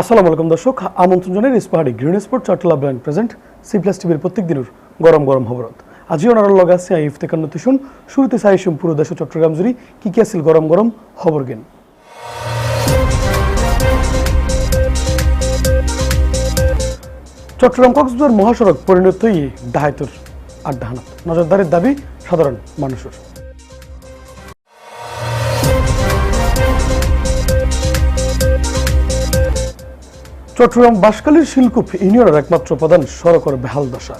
আসসালামু আলাইকুম দর্শক আমন্ত্রণ জানাই রিসপাহাড়ি green sport Chattala brand present C plus টিভির প্রত্যেক দিনের গরম গরম খবরত। আজিও ওনার লগে আছে আই ইফতেকার নতুন শুরুতে চাইছিম পুরো দেশ চট্টগ্রাম জুড়ি কি কি আছিল গরম গরম খবর গেন। চট্টগ্রাম কক্সবাজার মহাসড়ক পরিণত হয়ে ডাহাইতর আড্ডাহানাত। নজরদারির দাবি সাধারণ মানুষের। চট্টগ্রাম বাঁশখালীর শিলকুপ ইউনিয়নের একমাত্র প্রধান সড়কের বেহাল দশা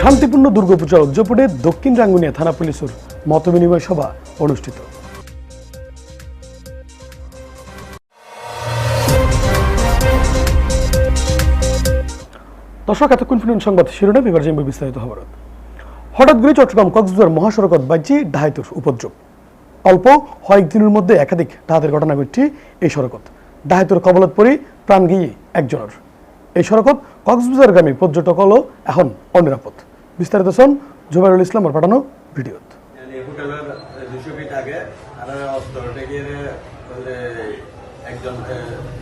শান্তিপূর্ণ দুর্গাপূজা উদযাপনে দক্ষিণ রাঙ্গুনিয়া থানা পুলিশের মতবিনিময় সভা অনুষ্ঠিত। দর্শক, এতক্ষণ শুনুন সংবাদ শিরোনাম, এবার বিস্তারিত খবর। হঠাৎ করে চট্টগ্রাম কক্সবাজার মহাসড়কত বাজ্যে ডাহাইতুর উপদ্রব। অল্প কয়েকদিনের মধ্যে একাধিক ডাহাতের ঘটনা ঘটছে এই সড়কত। ডাহাইতুর কবলত পরি প্রাণ গিয়ে একজনের। এই সড়কত কক্সবাজারগামী পর্যটক হলো এখন অনিরাপদ। বিস্তারিত শোন জুবাইরুল ইসলামের পাঠানো ভিডিওত।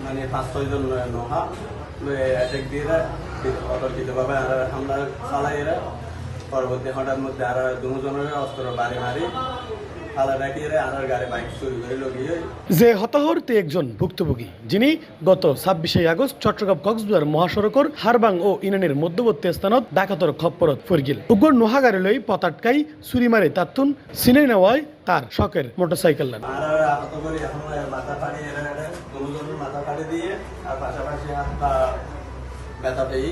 মানে পাঁচ ছয়জন নোহা অতর্কিতভাবে চালাই এরা পরবর্তী হঠাৎ মধ্যে আর দুজনের অস্ত্র বাড়ি মারি যে হতাহর তে একজন ভুক্তভোগী যিনি গত ছাব্বিশে আগস্ট চট্টগ্রাম কক্সবাজার মহাসড়কর হারবাং ও ইনানের মধ্যবর্তী স্থানত ডাকাতর খপ্পরত ফরগিল। উগ্র নোহাগারে লই পতাটকাই চুরি মারে তাত্তুন সিনে নেওয়ায় তার শখের মোটরসাইকেল নেন মাথা ফাড়ি দিয়ে আর পাশাপাশি হাত ব্যথা পেয়ে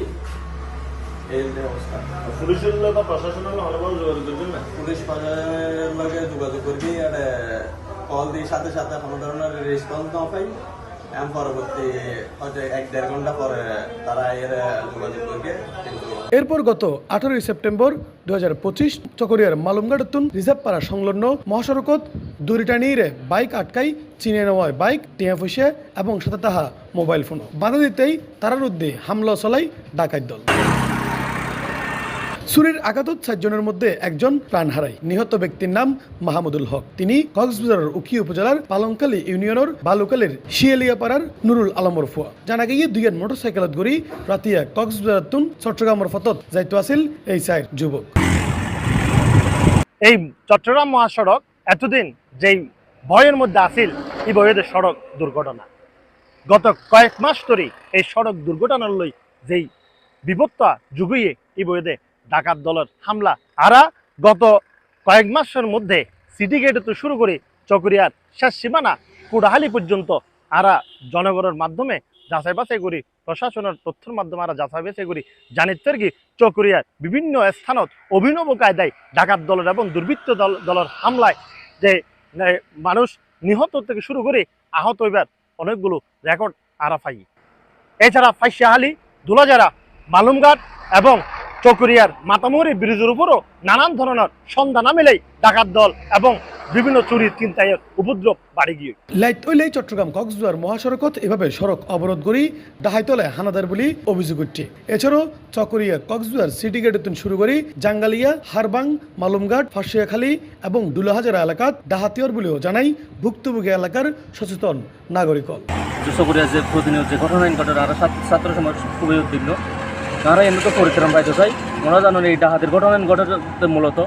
পুলিশের লোক প্রশাসনের লোক যোগাযোগ করবেন না? পুলিশ প্রশাসনের লগে যোগাযোগ করবি আর কল দিয়ে সাথে সাথে কোনো ধরনের রেসপন্স না পাই। এম পরবর্তী হয়তো এক দেড় ঘণ্টা পরে তারা এর যোগাযোগ করবে। কিন্তু এরপর গত আঠারোই সেপ্টেম্বর দু হাজার পঁচিশ চকরিয়ার মালুমগাড়তুন রিজার্ভ পাড়া সংলগ্ন মহাসড়কত দড়িটা নিয়ে বাইক আটকাই চিনে নেওয়ায় বাইক টিয়া ফুসে এবং সাথে তাহা মোবাইল ফোন। বাধা দিতেই তারার উদ্দে হামলা চলাই ডাকাত দল। সুরির আঘাতত চারজনের মধ্যে একজন প্রাণ হারায়। নিহত ব্যক্তির নাম মাহমুদুল হক। তিনি কক্সবাজারের উকি উপজেলার পালংকালী ইউনিয়নের বালুকালের শিয়ালিয়াপাড়ার নুরুল আলমর ফুয়া জানা গিয়ে দুইয়ের মোটরসাইকেলত গড়ি রাতিয়া কক্সবাজার তুন চট্টগ্রামের ফতত যাইতো আছিল এই চার যুবক। এই চট্টগ্রাম মহাসড়ক এতদিন যেই ভয়ের মধ্যে আসিল, এই ভয়ের সড়ক দুর্ঘটনা। গত কয়েক মাস ধরে এই সড়ক দুর্ঘটনার লই যেই বিপত্তা যুগিয়ে এই বইয়ে ডাকাত দলের হামলা। আরা গত কয়েক মাসের মধ্যে সিটি গেটে তো শুরু করে, চকরিয়ার শেষ সীমানা কুড়াহালি পর্যন্ত আরা জনগণের মাধ্যমে যাচাই বাছাই করি, প্রশাসনের তথ্যের মাধ্যমে আরা যাচাই বাছাই করি। জানিতে কি চকরিয়ার বিভিন্ন স্থানত অভিনব কায়দায় ডাকাত দলের এবং দুর্বৃত্ত দল দলের হামলায় যে মানুষ নিহত থেকে শুরু করে আহত হইবার অনেকগুলো রেকর্ড আরা পাই। এছাড়া ফাইসিয়াহালি দুলাজারা, মালুমঘাট এবং চকরিয়ার মাতামুহুরি ব্রিজের উপরও নানান ধরনের সন্ধান না মিলেই ডাকাত দল এবং বিভিন্ন চুরির চিন্তায়ের উপদ্রব বাড়ি গিয়ে। লাইট ওইলাই চট্টগ্রাম কক্সবাজার মহাসড়কত এভাবে সড়ক অবরোধ করি ডাহাইতলে হানাদার বলি অভিযোগ উঠছে। এছাড়াও চকরিয়া কক্সবাজার সিটি গেটে শুরু করি জাঙ্গালিয়া হারবাং মালুমঘাট ফাঁসিয়াখালী এবং ডুলাহাজারা এলাকাত ডাহাতিয়র বলেও জানাই ভুক্তভোগী এলাকার সচেতন নাগরিক চকরিয়া যে প্রতিনিয়ত যে ঘটনা ঘটে আর ছাত্র সমাজ খুবই উদ্বিগ্ন। তারা এমনিতে পরিত্রাণ পাইতে চাই ওরা জানেন এই ডাহাতের ঘটনা ঘটে মূলত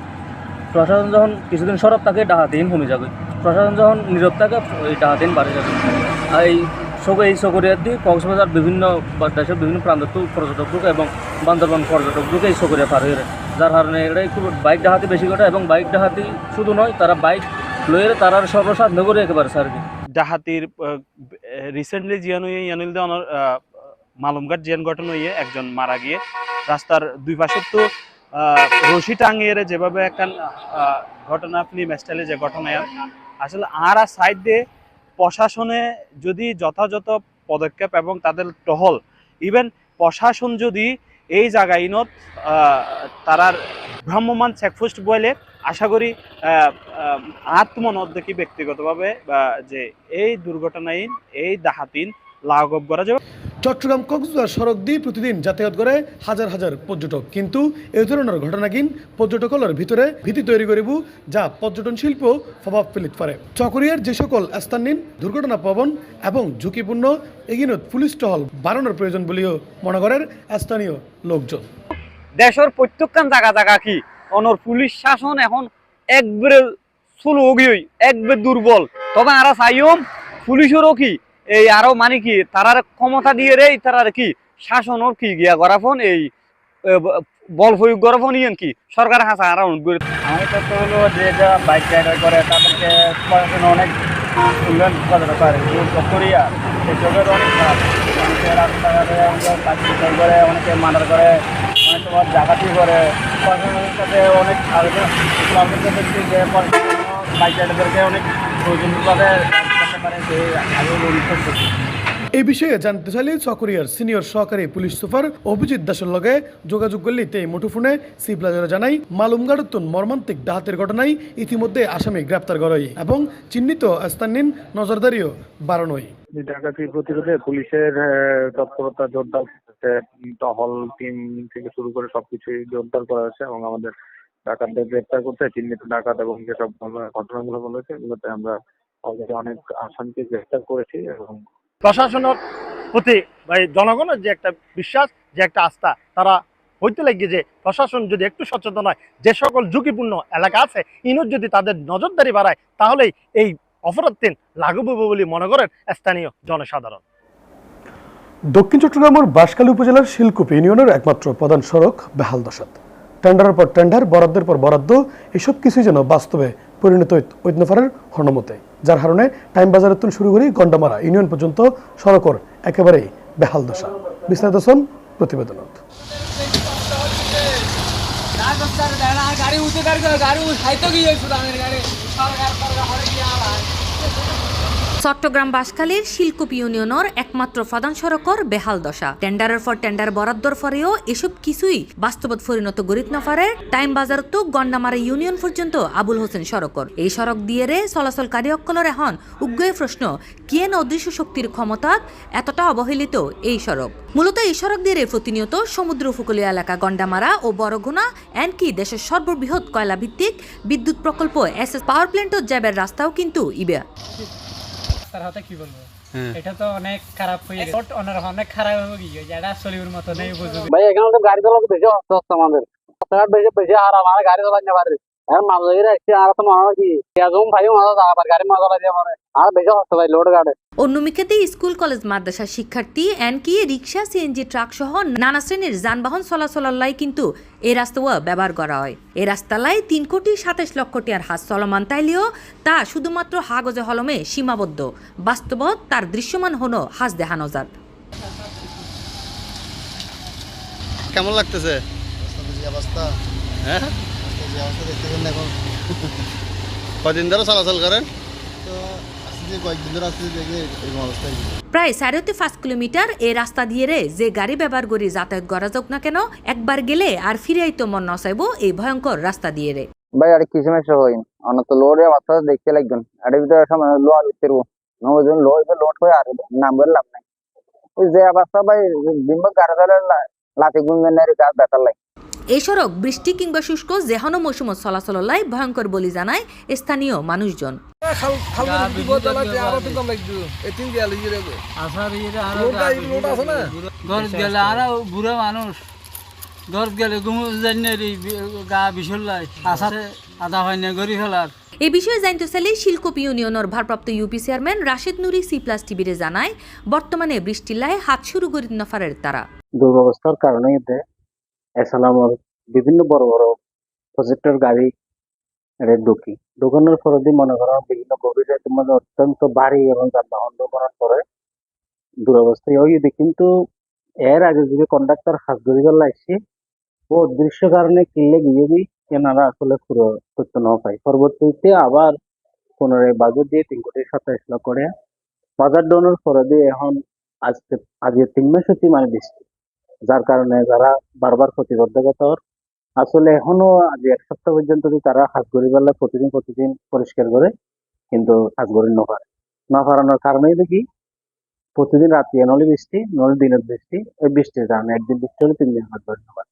প্রশাসন যখন কিছুদিন সরব থাকে ডাহাতিহীন কমে যাবে। প্রশাসন যখন নীরব থাকে, এই ডাহাতিন বাড়ে যাবে। আর এই সব এই চকরিয়ার দিয়ে কক্সবাজার বিভিন্ন দেশের বিভিন্ন প্রান্ত পর্যটক ঢুকে এবং বান্দরবান পর্যটক ঢুকে এই চকরিয়া পার হয়ে যার কারণে এটাই খুব বাইক ডাহাতি বেশি ঘটে এবং বাইক ডাহাতি শুধু নয়, তারা বাইক লয়ে তারা সর্বসাধ্য করে একেবারে সার দিয়ে ডাহাতির রিসেন্টলি জিয়ান হইয়ে ইয়ানিল দে অনর মালুমঘাট জিয়ান গঠন হইয়ে একজন মারা গিয়ে রাস্তার দুই পাশে তো রশি টাঙিয়ে যেভাবে আহ, ঘটনা ফিল্ম স্টাইলে যে ঘটনা আসলে আর সাইড দিয়ে প্রশাসনে যদি যথাযথ পদক্ষেপ এবং তাদের টহল ইভেন প্রশাসন যদি এই জায়গায় ইনত তারার ভ্রাম্যমান চেকপোস্ট বইলে আশা করি আহ, দেখি ব্যক্তিগতভাবে বা যে এই দুর্ঘটনায় এই দাহাতিন লাঘব করা যাবে। চট্টগ্রাম কক্সবাজার সড়ক দিয়ে প্রতিদিন যাতায়াত করে হাজার হাজার পর্যটক। কিন্তু এই ধরনের ঘটনা কিন পর্যটকলের ভিতরে ভীতি তৈরি করিব যা পর্যটন শিল্প প্রভাব ফেলিতে পারে। চকরিয়ার যে সকল স্থান নিন দুর্ঘটনা পবন এবং ঝুঁকিপূর্ণ এগিনত পুলিশ টহল বাড়ানোর প্রয়োজন বলেও মনে করেন স্থানীয় লোকজন। দেশের প্রত্যেকখান জায়গা জায়গা কি? অনর পুলিশ শাসন এখন একবারে সুলো গিয়ে একবারে দুর্বল। তবে আরা চাইম পুলিশেরও কি এই আরও মানে কি তারার ক্ষমতা দিয়ে রে তারার কি শাসনের কি গিয়া গড়াফন এই বল প্রয়োগ গড়াফন ইয়েন কি, সরকার হাসা আরা আমি তো হলো যে বাইক রাইডার করে, তাদেরকে অনেক উন্নয়ন পারে করিয়া সেসবের অনেক অনেকে রাস্তাঘাটে করে, অনেকে মার্ডার করে, অনেক সময় ডাকাতি করে। সাথে অনেক কাছে দেখছি যে বাইক রাইডারদেরকে অনেক আগে এই বিষয়ে জানতে চাইলে চকরিয়ার সিনিয়র সহকারী পুলিশ সুপার অভিজিৎ দাসের লগে যোগাযোগ করলে তে মুঠোফোনে সি প্লাজারা জানাই মালুমগাড়ুত্তন মর্মান্তিক ডাহাতের ঘটনায় ইতিমধ্যে আসামি গ্রেপ্তার করাই এবং চিহ্নিত স্থানীয় নজরদারিও বাড়ানোই। ডাকাতি প্রতিরোধে পুলিশের আহ, তৎপরতা জোরদার টহল টিম থেকে শুরু করে সবকিছুই জোরদার করা হয়েছে এবং আমাদের ডাকাতদের গ্রেপ্তার করতে চিহ্নিত ডাকাত এবং যেসব ঘটনাগুলো বলেছে এগুলোতে আমরা অলরেডি অনেক আসামিকে গ্রেপ্তার করেছি এবং প্রশাসনের প্রতি জনগণের যে একটা বিশ্বাস যে একটা আস্থা তারা হইতে লাগে যে প্রশাসন যদি একটু সচেতন হয় যে সকল ঝুঁকিপূর্ণ এলাকা আছে ইনত যদি তাদের নজরদারি বাড়ায় তাহলেই এই অপরাধ দিন লাগু হবে বলে মনে করেন স্থানীয় জনসাধারণ। দক্ষিণ চট্টগ্রামের বাঁশখালী উপজেলার শিলকুপ ইউনিয়নের একমাত্র প্রধান সড়ক বেহাল দশাত। টেন্ডারের পর টেন্ডার বরাদ্দের পর বরাদ্দ এসব কিছুই যেন বাস্তবে পরিণত ঐতনফারের হর্ণমতে, যার কারণে টাইম বাজারের তুল শুরু করি গন্ডামারা ইউনিয়ন পর্যন্ত সড়কর একেবারেই বেহাল দশা। বিস্তারিত শোন প্রতিবেদনত। গাড়ি উঠে গাড়ি গাড়ি উঠাইতে গাড়ি। সরকার সরকার হরে গিয়ে চট্টগ্রাম বাসখালীর শিলকুপ ইউনিয়নের একমাত্র প্রধান সড়কর বেহাল দশা। টেন্ডারের পর টেন্ডার বরাদ্দর পরেও এসব কিছুই বাস্তবত পরিণত গরিত নফারে টাইম বাজার তো গন্ডামারা ইউনিয়ন পর্যন্ত আবুল হোসেন সড়কর। এই সড়ক দিয়ে রে চলাচলকারী অকলর এখন উগ্রয় প্রশ্ন কেন অদৃশ্য শক্তির ক্ষমতা এতটা অবহেলিত এই সড়ক? মূলত এই সড়ক দিয়ে প্রতিনিয়ত সমুদ্র উপকূলীয় এলাকা গন্ডামারা ও বড়গুনা, এনকি দেশের সর্ববৃহৎ কয়লা ভিত্তিক বিদ্যুৎ প্রকল্প এস এস পাওয়ার প্ল্যান্টত যাবার রাস্তাও কিন্তু ইবে। তার হাতে কি বলব? এটা তো অনেক খারাপ হয়ে গেছে। অন্যরকম অনেক খারাপ হয়ে গিয়ে এটা সলিউর মতো নেই বুঝব ভাই এখানে তো গাড়ি চালাতে বেশি অস্ত আমাদের। রাস্তাঘাট বেশি বেশি আর আমার গাড়ি চালাতে পারে। আর তো মনে কি এরকম ভাই মজা আবার গাড়ি মজা লাগে আমার আর বেশি হস্ত ভাই লোড গাড়ি অন্যমিকাতে স্কুল কলেজ মাদ্রাসার শিক্ষার্থী এনকি রিক্সা সিএনজি ট্রাক সহ নানা শ্রেণির যানবাহন চলাচলাল্লাই কিন্তু এই রাস্তাও ব্যবহার করা হয়। এই রাস্তালাই তিন কোটি সাতাশ লক্ষ টিয়ার হাত চলমান তাইলেও তা শুধুমাত্র হাগজে হলমে সীমাবদ্ধ। বাস্তবত তার দৃশ্যমান হনো হাজ দেখানো যাত কেমন লাগতেছে? হ্যাঁ কদিন ধরে চলাচল করেন? প্রায় সাড়ে পাঁচ কিলোমিটার এই রাস্তা দিয়ে রে যে গাড়ি ব্যবহার করি যাতায়াত করা যাক না কেন একবার গেলে আর ফিরে আইতো মন নসাইব এই ভয়ঙ্কর রাস্তা দিয়ে রে ভাই আর কি সমস্যা হই অন্য তো লোড মাথা দেখতে লাগবেন আর ভিতরে সময় লো আর ফিরব নজন লো লোড হয়ে আর নাম বলে লাভ নাই। ওই যে অবস্থা ভাই দিনভর গাড়ি লাতি গুঞ্জন কাজ বেটার লাগে। এই সড়ক বৃষ্টি কিংবা শুষ্ক যেহনো মৌসুমত চলাচললাই ভয়ঙ্কর বলি জানায় স্থানীয় মানুষজন। বুড়া মানুষ। গেলে জানি গা আধা হয় না ফেলার। এ বিষয়ে জানতে চাইলে শিলকুপ ইউনিয়নের ভারপ্রাপ্ত UP chairman Rashed Nuri C plus টিভিরে জানায় বর্তমানে বৃষ্টির লাই হাত শুরু করি নফারের তারা। দুর্ব্যবস্থার কারণে এতে এসালামর বিভিন্ন বড় বড় প্রজেক্টর গাড়ি ঢুকি। ঢুকানোর পরে মনে করো বিভিন্ন গভীর রাতের অত্যন্ত ভারী এবং যানবাহন ঢুকানোর পরে দুরবস্থা ওই কিন্তু এর আগে যদি কন্ডাক্টর হাত ধরিবার লাগছে ও অদৃশ্য কারণে কিনলে গিয়ে দিই কেনারা আসলে পুরো তথ্য না পাই পরবর্তীতে আবার পুনরায় বাজার দিয়ে তিন কোটি সাতাইশ লক্ষ করে বাজার ডোনের পরে দিয়ে এখন আজকে আজকে তিন মাস হচ্ছে মানে বৃষ্টি। যার কারণে যারা বারবার প্রতিবদ্ধকতার আসলে এখনও আজ এক সপ্তাহ পর্যন্ত তারা হাত গড়ি বেলা প্রতিদিন প্রতিদিন পরিষ্কার করে কিন্তু হাত গড়ি না পারে। না পারানোর কারণেই দেখি প্রতিদিন রাত্রি নলে বৃষ্টি নলে দিনের বৃষ্টি এই বৃষ্টির কারণে একদিন বৃষ্টি হলে তিন দিন হয় ধন্যবাদ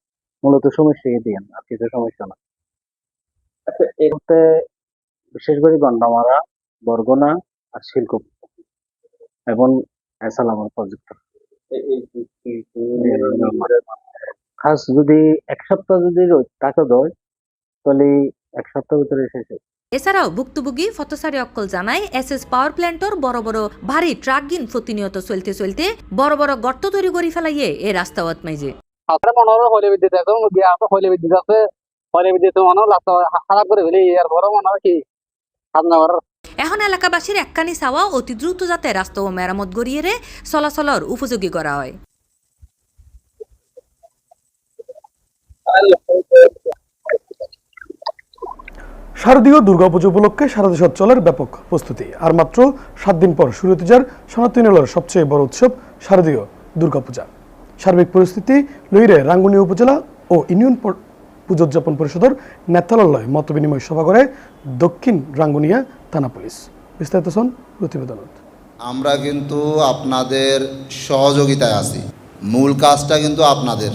মূলত সমস্যা এই দিয়ে আর কিছু সমস্যা না। আচ্ছা এতে বিশেষ করে গন্ডামারা বরগোনা আর শিলকুপ। এবং এসালামের প্রজেক্ট খাস যদি এক সপ্তাহ যদি তাকে দেয় তাহলে এক সপ্তাহের ভিতরে শেষ হয়। এছাড়াও ভুক্তভোগী ফতসারি অক্কল জানায় এসএস পাওয়ার প্ল্যান্টর বড় বড় ভারী ট্রাক গিন প্রতিনিয়ত চলতে চলতে বড় বড় গর্ত তৈরি করে ফেলাইয়ে এ রাস্তা মাইজে আপনার মনে হলে বিদ্যুৎ গিয়ে আপনার হলে বিদ্যুৎ আছে হলে বিদ্যুৎ মনে রাস্তা খারাপ করে ফেলি আর বড় মনে হয় কি এখন এলাকাবাসীর একখানি চাওয়া অতি দ্রুত যাতে রাস্তা ও মেরামত গড়িয়ে চলাচলের উপযোগী করা হয়। শারদীয় দুর্গাপুজো উপলক্ষে সারা দেশ চলার ব্যাপক প্রস্তুতি। আর মাত্র সাত দিন পর শুরু হতে যার সনাতনী সবচেয়ে বড় উৎসব শারদীয় দুর্গাপূজা। সার্বিক পরিস্থিতি লইরে রাঙ্গুনি উপজেলা ও ইউনিয়ন প- পুজো উদযাপন পরিষদের নেতালয় মত বিনিময় সভা করে দক্ষিণ রাঙ্গুনিয়া থানা পুলিশ। বিস্তারিত শোন প্রতিবেদনত আমরা কিন্তু আপনাদের সহযোগিতায় আছি। মূল কাজটা কিন্তু আপনাদের।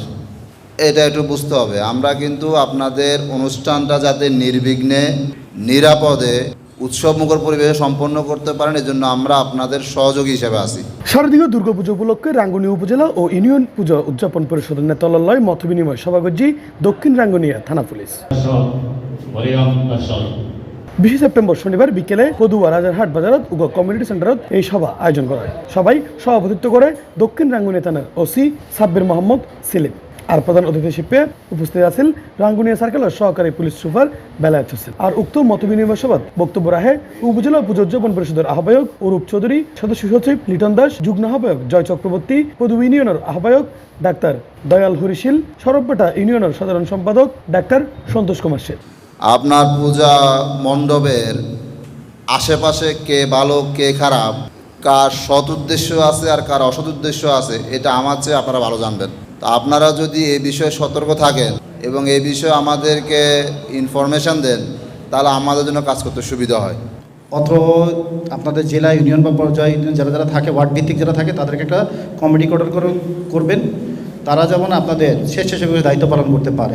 এটা একটু বুঝতে হবে। আমরা কিন্তু আপনাদের অনুষ্ঠানটা যাতে নির্বিঘ্নে, নিরাপদে উৎসবমুখর পরিবেশে সম্পন্ন করতে পারেন, এজন্য আমরা আপনাদের সহযোগী হিসেবে আছি। শারদীয় দুর্গাপুজো উপলক্ষে রাঙ্গুনি উপজেলা ও ইউনিয়ন পুজো উদযাপন পরিষদের নেতালয় মত বিনিময় সভা দক্ষিণ রাঙ্গুনিয়া থানা পুলিশ। বিশে সেপ্টেম্বর শনিবার বিকেলে পদুয়া রাজারহাট বাজারত উগ কমিউনিটি সেন্টারত এই সভা আয়োজন করা হয়। সবাই সভাপতিত্ব করে দক্ষিণ রাঙ্গুনিয়া থানার ওসি সাব্বির মোহাম্মদ সেলিম। আর প্রধান অতিথি শিল্পে উপস্থিত আছেন রাঙ্গুনিয়া সার্কেলের সহকারী পুলিশ সুপার বেলায়েত হোসেন। আর উক্ত মত বিনিময় সভাত বক্তব্য রাখে উপজেলা পুজো উদযাপন পরিষদের আহ্বায়ক অরূপ চৌধুরী, সদস্য সচিব লিটন দাস, যুগ্ম আহ্বায়ক জয় চক্রবর্তী পদু ইউনিয়নের আহ্বায়ক ডাক্তার দয়াল হরিশীল, সরবপেটা ইউনিয়নের সাধারণ সম্পাদক ডাক্তার সন্তোষ কুমার সেন। আপনার পূজা মণ্ডপের আশেপাশে কে ভালো, কে খারাপ, কার সৎ উদ্দেশ্য আছে আর কার অসৎ উদ্দেশ্য আছে, এটা আমার চেয়ে আপনারা ভালো জানবেন। তো আপনারা যদি এই বিষয়ে সতর্ক থাকেন এবং এই বিষয়ে আমাদেরকে ইনফরমেশন দেন, তাহলে আমাদের জন্য কাজ করতে সুবিধা হয়। অত্র আপনাদের জেলা ইউনিয়ন বা পর্যায় ইউনিয়ন যারা যারা থাকে ওয়ার্ড ভিত্তিক যারা থাকে, তাদেরকে একটা কমিটি গঠন করে- করবেন। তারা যেমন আপনাদের স্বেচ্ছাসেবী দায়িত্ব পালন করতে পারে।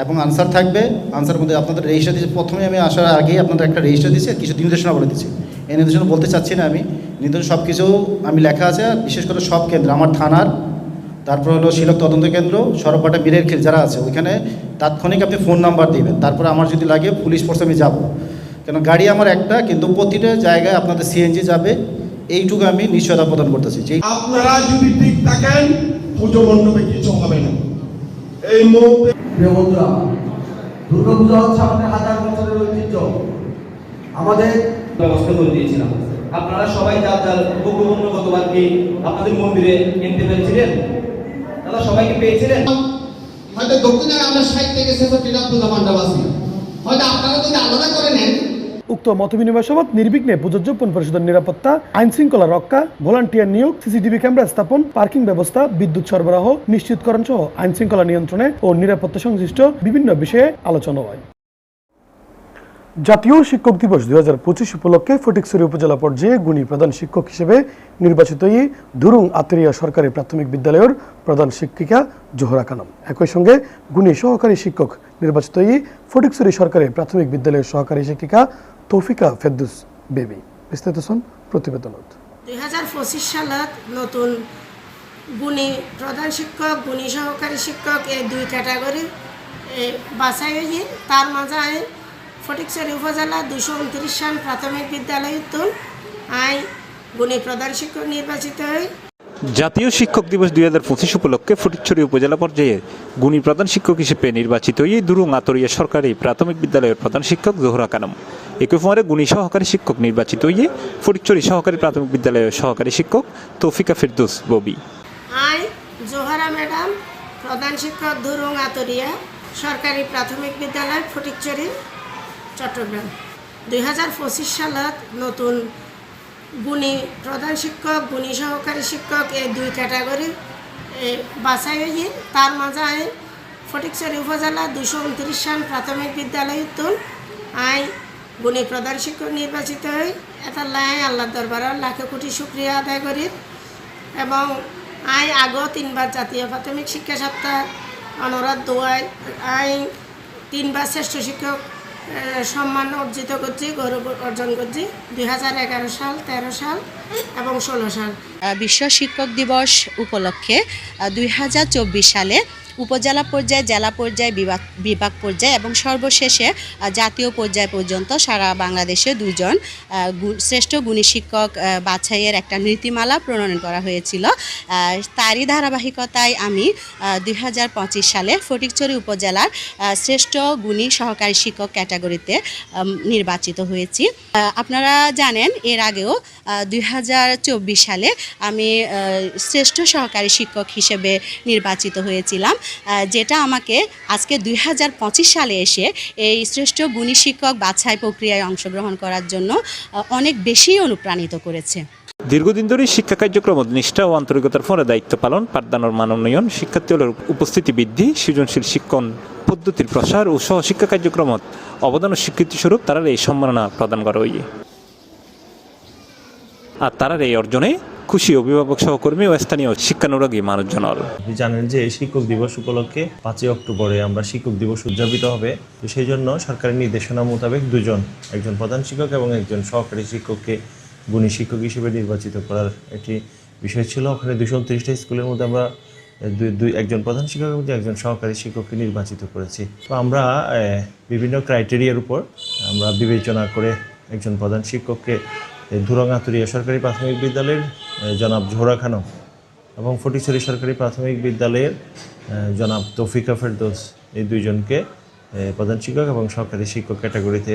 এবং আনসার থাকবে আনসার মধ্যে আপনাদের রেজিস্টার দিচ্ছে প্রথমে আমি আসার আগেই আপনাদের একটা রেজিস্টার দিচ্ছি কিছু নির্দেশনা বলে দিচ্ছি এই নির্দেশনা বলতে চাচ্ছি না আমি। নির্দেশন সব কিছু আমি লেখা আছে বিশেষ করে সব কেন্দ্র, আমার থানার তারপর হলো শিলক তদন্ত কেন্দ্র সরবপাটা বীরের খেল যারা আছে ওইখানে তাৎক্ষণিক আপনি ফোন নাম্বার দিবেন। তারপরে আমার যদি লাগে পুলিশ ফোর্সে আমি যাব। কেন গাড়ি আমার একটা কিন্তু প্রতিটা জায়গায় আপনাদের সিএনজি যাবে। এইটুকু আমি নিশ্চয়তা প্রদান করতেছি। যে আপনারা যদি ঠিক থাকেন পুজো মণ্ডপে কিছু হবে না। এই মুহূর্তে প্রিয় বন্ধুরা দুর্গাপূজা হচ্ছে আমাদের হাজার বছরের ঐতিহ্য। আমাদের ব্যবস্থা করে দিয়েছিলাম। আপনারা সবাই যার যার বঙ্গবন্ধু গতবারকে আপনাদের মন্দিরে এনতে পেরেছিলেন দাদা সবাইকে পেয়েছিলেন? হয়তো দক্ষিণে আমরা ষাট থেকে ছেষট্টিটা পূজা মণ্ডপ আছে। হয়তো আপনারা যদি আলাদা করে নেন। উক্ত মতবিনিময় সভাত নির্বিঘ্নে পুজোজ্যাপন পরিষদের নিরাপত্তা আইন শৃঙ্খলা রক্ষা ভলান্টিয়ার নিয়োগ সিসিটিভি ক্যামেরা স্থাপন পার্কিং ব্যবস্থা বিদ্যুৎ সরবরাহ নিশ্চিতকরণ সহ আইন শৃঙ্খলা নিয়ন্ত্রণে ও নিরাপত্তা সংশ্লিষ্ট বিভিন্ন বিষয়ে আলোচনা হয়। জাতীয় শিক্ষক দিবস দুই হাজার পঁচিশ উপলক্ষে ফটিকছড়ি উপজেলা পর্যায়ে গুণী প্রধান শিক্ষক হিসেবে নির্বাচিত ই ধুরুং আতেরিয়া সরকারি প্রাথমিক বিদ্যালয়ের প্রধান শিক্ষিকা জোহরা কানম একই সঙ্গে গুণী সহকারী শিক্ষক নির্বাচিত ই ফটিকছড়ি সরকারি প্রাথমিক বিদ্যালয়ের সহকারী শিক্ষিকা তৌফিকা ফেদ্দুস বেবি। বিস্তারিত শোন প্রতিবেদনত দুই হাজার পঁচিশ সালত নতুন গুণী প্রধান শিক্ষক, গুণী সহকারী শিক্ষক এই দুই ক্যাটাগরি বাছাই তার মাঝে আই উপজেলা দুশো উনত্রিশ সাল প্রাথমিক বিদ্যালয় উত্তম আই গুণী প্রধান শিক্ষক নির্বাচিত হই জাতীয় শিক্ষক দিবস দুই হাজার পঁচিশ উপলক্ষে ফটিকছড়ি উপজেলা পর্যায়ে গুণী প্রধান শিক্ষক হিসেবে নির্বাচিত এই দুরুং আতরিয়া সরকারি প্রাথমিক বিদ্যালয়ের প্রধান শিক্ষক জোহরা কানম। একই সময় গুণী সহকারী শিক্ষক নির্বাচিত হয়ে ফটিকছড়ি সহকারী প্রাথমিক বিদ্যালয়ের সহকারী শিক্ষক তৌফিকা ফিরদৌস ববি। আই জোহারা ম্যাডাম প্রধান শিক্ষক দুরুং আতরিয়া সরকারি প্রাথমিক বিদ্যালয় ফটিকচুরি চট্টগ্রাম। দুই হাজার পঁচিশ সালত নতুন গুণী প্রধান শিক্ষক, গুণী সহকারী শিক্ষক এই দুই ক্যাটাগরি বাছাই হয়ে তার মাঝে ফটিকচুরি উপজেলা দুশো উনত্রিশ সাল প্রাথমিক বিদ্যালয় উত্তম আই গুণী প্রধান শিক্ষক নির্বাচিত হই। এটা লাই আল্লাহ দরবার লাখে কোটি শুক্রিয়া আদায় করি। এবং আই আগো তিনবার জাতীয় প্রাথমিক শিক্ষা সপ্তাহ অনুরাধ দোয়াই আই তিনবার শ্রেষ্ঠ শিক্ষক সম্মান অর্জিত করছি, গৌরব অর্জন করছি, দুই সাল, তেরো সাল এবং ষোলো সাল। বিশ্ব শিক্ষক দিবস উপলক্ষে দুই হাজার চব্বিশ সালে উপজেলা পর্যায়ে, জেলা পর্যায়ে, বিভাগ বিভাগ পর্যায়ে এবং সর্বশেষে জাতীয় পর্যায় পর্যন্ত সারা বাংলাদেশে দুজন শ্রেষ্ঠ গুণী শিক্ষক বাছাইয়ের একটা নীতিমালা প্রণয়ন করা হয়েছিল। তারই ধারাবাহিকতায় আমি দুই হাজার পঁচিশ সালে ফটিকছড়ি উপজেলার শ্রেষ্ঠ গুণী সহকারী শিক্ষক ক্যাটাগরিতে নির্বাচিত হয়েছি। আপনারা জানেন, এর আগেও দুই হাজার চব্বিশ সালে আমি শ্রেষ্ঠ সহকারী শিক্ষক হিসেবে নির্বাচিত হয়েছিলাম। যেটা আমাকে আজকে দুই হাজার পঁচিশ সালে এসে এই শ্রেষ্ঠ গুণী শিক্ষক বাছাই প্রক্রিয়ায় অংশগ্রহণ করার জন্য অনেক বেশি অনুপ্রাণিত করেছে। দীর্ঘদিন ধরে শিক্ষা কার্যক্রম নিষ্ঠা ও আন্তরিকতার ফলে দায়িত্ব পালন পাঠদানের মান উন্নয়ন শিক্ষার্থীদের উপস্থিতি বৃদ্ধি, সৃজনশীল শিক্ষণ পদ্ধতির প্রসার ও সহশিক্ষা কার্যক্রমত অবদান ও স্বীকৃতি স্বরূপ তারা এই সম্মাননা প্রদান করা হইয়ে আর তারার এই অর্জনে খুশি অভিভাবক সহকর্মী ও স্থানীয় শিক্ষানুরাগী মানুষজন আপনি জানেন যে শিক্ষক দিবস উপলক্ষে পাঁচই অক্টোবরে আমরা শিক্ষক দিবস উদযাপিত হবে। সেই জন্য সরকারের নির্দেশনা মোতাবেক দুজন, একজন প্রধান শিক্ষক এবং একজন সহকারী শিক্ষককে গুণী শিক্ষক হিসেবে নির্বাচিত করার একটি বিষয় ছিল। ওখানে দুশো উনত্রিশটা স্কুলের মধ্যে আমরা দুই দুই, একজন প্রধান শিক্ষকের মধ্যে একজন সহকারী শিক্ষককে নির্বাচিত করেছি। তো আমরা বিভিন্ন ক্রাইটেরিয়ার উপর আমরা বিবেচনা করে একজন প্রধান শিক্ষককে ধুরঙ্গাতুরিয়া সরকারি প্রাথমিক বিদ্যালয়ের জনাব জোহরা খানম এবং ফটিকছড়ি সরকারি প্রাথমিক বিদ্যালয়ের জনাব তৌফিকা ফেরদোস এই দুইজনকে প্রধান শিক্ষক এবং সহকারী শিক্ষক ক্যাটাগরিতে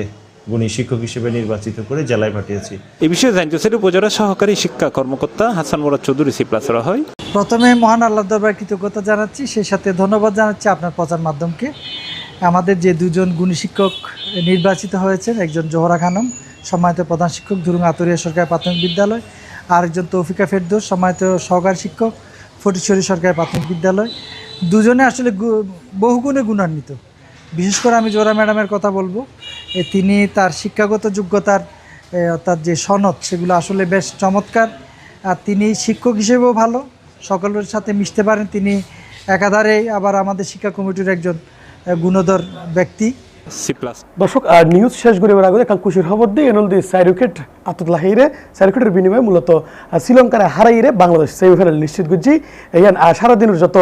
গুণী শিক্ষক হিসেবে নির্বাচিত করে জেলায় পাঠিয়েছি। এ বিষয়ে জানতে চাইলে উপজেলা সহকারী শিক্ষা কর্মকর্তা হাসান মোরাদ চৌধুরী সিপ্লাসরা হয় প্রথমে মহান আল্লাহ দরবার কৃতজ্ঞতা জানাচ্ছি সেই সাথে ধন্যবাদ জানাচ্ছি আপনার প্রচার মাধ্যমকে। আমাদের যে দুজন গুণী শিক্ষক নির্বাচিত হয়েছেন একজন জোহরা খানম সম্মানিত প্রধান শিক্ষক ধুরুং আতরিয়া সরকারি প্রাথমিক বিদ্যালয়। আরেকজন তৌফিকা ফেরদৌস, সম্মানিত সহকারী শিক্ষক ফটিশ্বরী সরকারি প্রাথমিক বিদ্যালয়। দুজনে আসলে বহুগুণে গুণান্বিত। বিশেষ করে আমি জোহরা ম্যাডামের কথা বলব তিনি তার শিক্ষাগত যোগ্যতার অর্থাৎ যে সনদ, সেগুলো আসলে বেশ চমৎকার। আর তিনি শিক্ষক হিসেবেও ভালো, সকলের সাথে মিশতে পারেন। তিনি একাধারে আবার আমাদের শিক্ষা কমিটির একজন গুণধর ব্যক্তি। সিপ্লাস দর্শক, আর নিউজ শেষ করিবার আগে কাল খুশির খবর দিই। এনল দি চার উইকেট আতুল্লাহ হিরে চার বিনিময়ে মূলত শ্রীলঙ্কার হারাইরে বাংলাদেশ সেমিফাইনাল নিশ্চিত করছি। এই সারাদিনের যত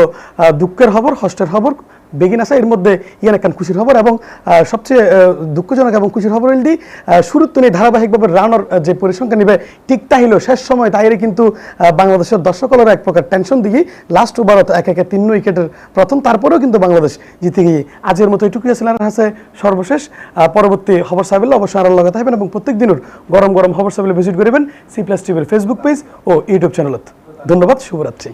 দুঃখের খবর হস্টের খবর বেগিন আছে, এর মধ্যে ইয়ান একখান খুশির খবর এবং সবচেয়ে দুঃখজনক এবং খুশির খবর হইল দি শুরুর তো ধারাবাহিকভাবে রানার যে পরিসংখ্যান নিবে, ঠিক তাইল শেষ সময় তাইরে কিন্তু বাংলাদেশের দর্শকরা এক প্রকার টেনশন দিকে লাস্ট ওভারত এক একে তিন উইকেটের প্রথম, তারপরেও কিন্তু বাংলাদেশ জিতে গিয়ে আজের মতো এটুকুই ছিলেন আছে সর্বশেষ। পরবর্তী খবর সাবিল অবশ্যই আরও লগে থাকবেন এবং প্রত্যেক দিনের গরম গরম খবর সাহেবেল ভিজিট করবেন সি প্লাস টিভির ফেসবুক পেজ ও ইউটিউব চ্যানেলত ধন্যবাদ, শুভরাত্রি।